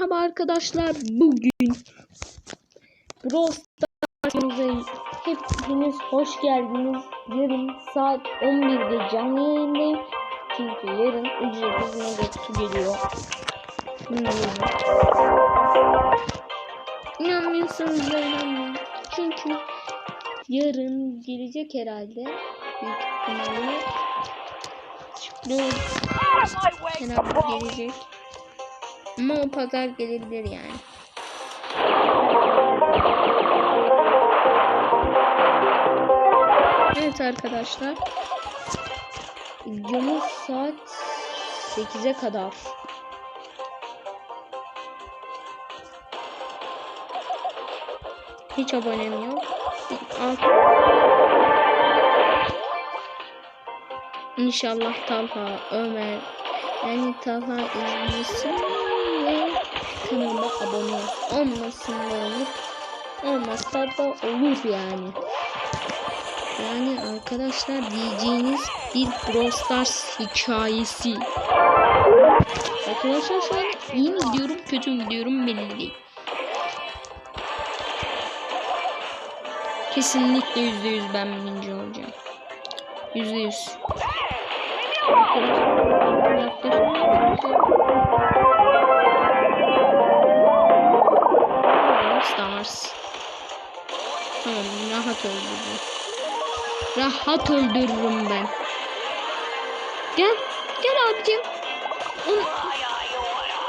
Merhaba arkadaşlar. Bugün Brawl Stars'ımıza hepiniz hoş geldiniz. Yarın saat 11'de canlı yayındayım. Çünkü yarın ücretsiz megatu geliyor. İnanıyorum. İnanmıyorsanız da inanmayın. Çünkü yarın gelecek herhalde. Büyük ihtimalle. Çıkıyor. Herhalde gelecek. Ama o pazar gelebilir yani. Evet arkadaşlar. Videomuz saat 8'e kadar. Hiç abonem yok. İnşallah Talha, Ömer, yani Talha izlesin ve kanalıma abone olmasın da olur. Olmazsa da olur yani. Yani arkadaşlar diyeceğiniz bir Brawl Stars hikayesi. Arkadaşlar şu an iyi mi gidiyorum kötü mü gidiyorum belli değil. Kesinlikle yüzde yüz ben birinci olacağım. Yüzde yüz. Stars. Rahat öldürürüm. Rahat öldürürüm ben. Gel. Gel abicim.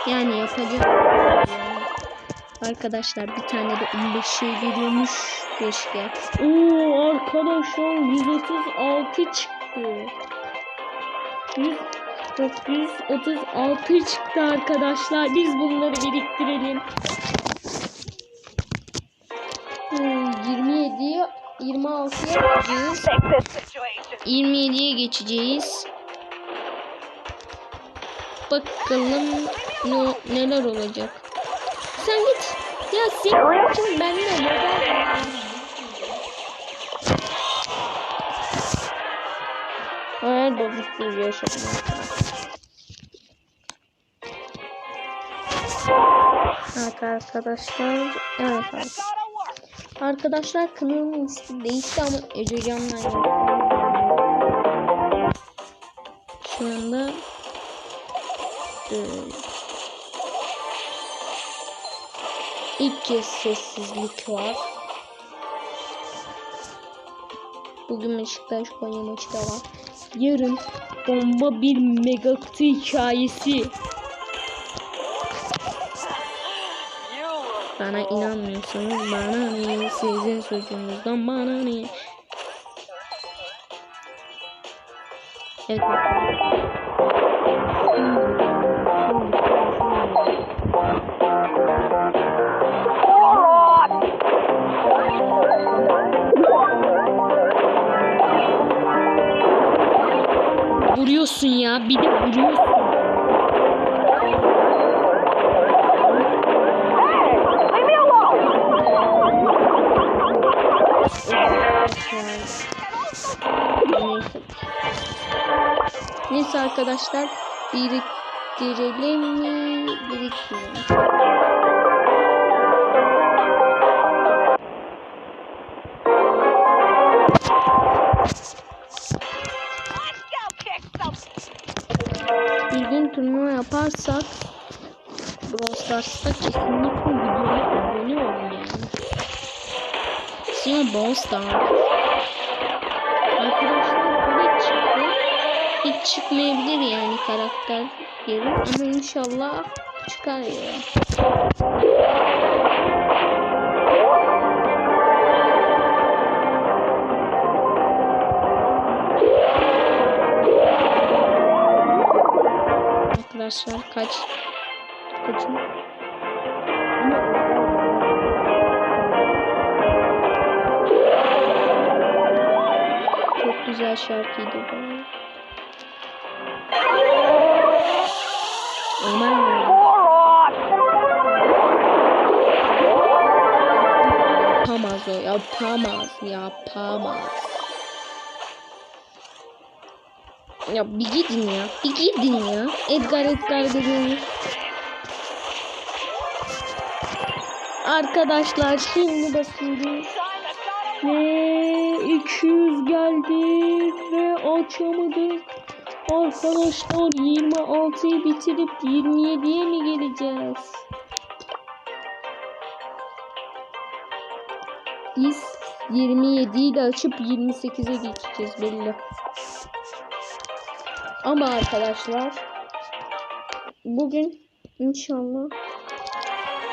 Yani yapacağım. Arkadaşlar bir tane de 15 şey geliyormuş. Keşke. Oo arkadaşlar 136 çıktı. 100 936 çıktı arkadaşlar. Biz bunları biriktirelim. Hmm, 27'ye 26'ya geçeceğiz. 27'ye geçeceğiz. Bakalım ne, neler olacak. Sen git. Ya için ben de bozukluğu yaşadım. Evet arkadaşlar. Evet arkadaşlar. Arkadaşlar kanalımın ismi değişti ama Ececan'la Şu anda böyle. İlk kez sessizlik var. Bugün Beşiktaş Konya maçı da var. Yarın bomba bir mega kutu hikayesi. Bana inanmıyorsanız bana ne? Sizin sözünüzden bana ne? Evet Vuruyorsun ya bir de vuruyorsun. Neyse. Arkadaşlar biriktirelim mi? Biriktirelim. Yaparsak Brawl Stars'ta kesinlikle videoya abone olun yani. Siyah Brawl Stars. Arkadaşlar hiç çıktı. Hiç çıkmayabilir yani karakter yeri ama inşallah çıkar ya. Arkadaşlar kaç kaçın Çok güzel şarkıydı bu. Aman. Yapamaz o, yapamaz, yapamaz. Ya bir gidin ya. Bir gidin ya. Edgar Edgar dediğiniz. Arkadaşlar şimdi basıyoruz. Ve 200 geldi ve açamadık. Arkadaşlar 26'yı bitirip 27'ye mi geleceğiz? Biz 27'yi de açıp 28'e geçeceğiz belli. Ama arkadaşlar bugün inşallah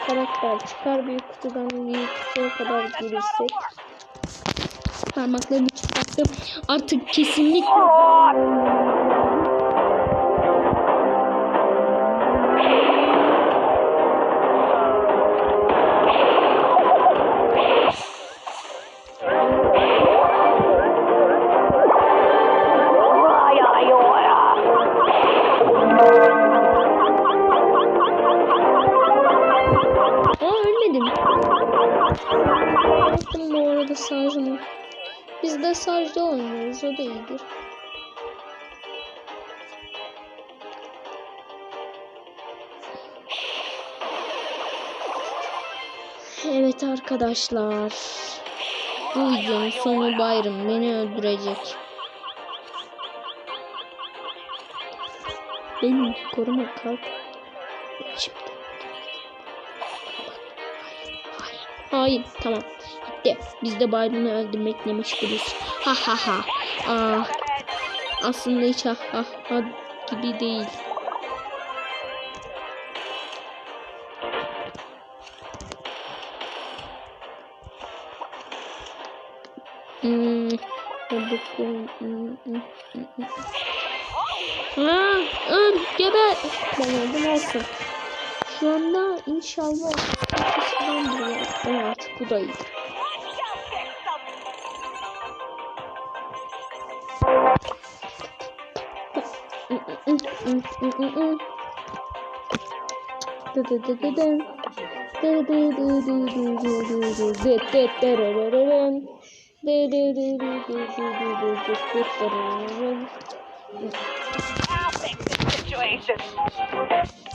karakter çıkar. Bir kutudan bir kutuya kadar gelirsek. Parmaklarımı çıkarttım. Artık kesinlikle Arada sarjını. Biz de sarjda oynuyoruz o da iyidir. Evet arkadaşlar. Bu videonun sonu Bayram beni öldürecek. Benim koruma kalk. Şimdi. Hayır tamam. Gitti. Biz de Biden'ı öldürmekle meşgulüz. Ha ha ha. Aa, aslında hiç ha ha ha gibi değil. Hmm. Aa, öl, geber. Ben öldüm olsun. Şu anda inşallah bu da iyi.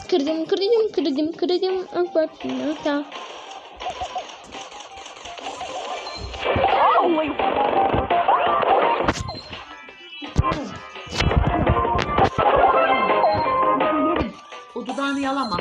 Kırdım kırdım kırdım kırdım. Ah bak ya. Holy O dudağını yalama.